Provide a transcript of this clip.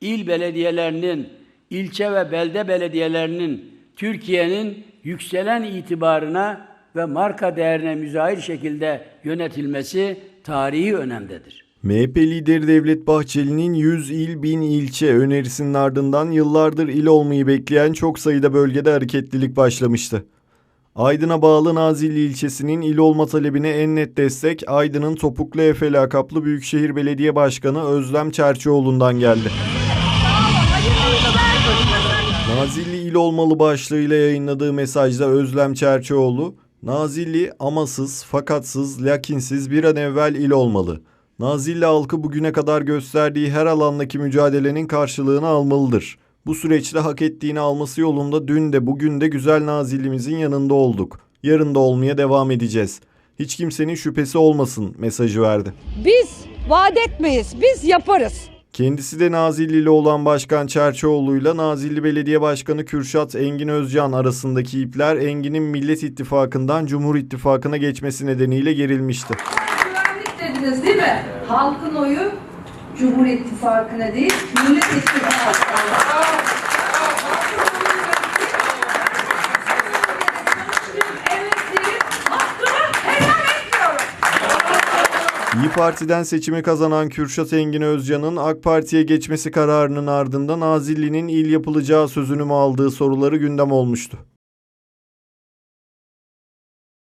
il belediyelerinin, ilçe ve belde belediyelerinin Türkiye'nin yükselen itibarına ve marka değerine müzahir şekilde yönetilmesi tarihi önemdedir. MHP lideri Devlet Bahçeli'nin 100 il 1000 ilçe önerisinin ardından yıllardır il olmayı bekleyen çok sayıda bölgede hareketlilik başlamıştı. Aydın'a bağlı Nazilli ilçesinin il olma talebine en net destek Aydın'ın Topuklu Efe lakaplı Büyükşehir Belediye Başkanı Özlem Çerçioğlu'ndan geldi. Nazilli il olmalı başlığıyla yayınladığı mesajda Özlem Çerçioğlu, Nazilli amasız, fakatsız, lakinsiz bir an evvel il olmalı. Nazilli halkı bugüne kadar gösterdiği her alandaki mücadelenin karşılığını almalıdır. Bu süreçte hak ettiğini alması yolunda dün de bugün de güzel Nazillimizin yanında olduk. Yarın da olmaya devam edeceğiz. Hiç kimsenin şüphesi olmasın mesajı verdi. Biz vaat etmeyiz, biz yaparız. Kendisi de Nazilli olan Başkan Çerçioğlu'yla Nazilli Belediye Başkanı Kürşat Engin Özcan arasındaki ipler Engin'in Millet İttifakı'ndan Cumhur İttifakı'na geçmesi nedeniyle gerilmişti. Güvenlik dediniz değil mi? Halkın oyu Cumhur İttifakı'na değil, Millet İttifakı'na. İyi Parti'den seçimi kazanan Kürşat Engin Özcan'ın AK Parti'ye geçmesi kararının ardından Nazilli'nin il yapılacağı sözünü mü aldığı soruları gündem olmuştu.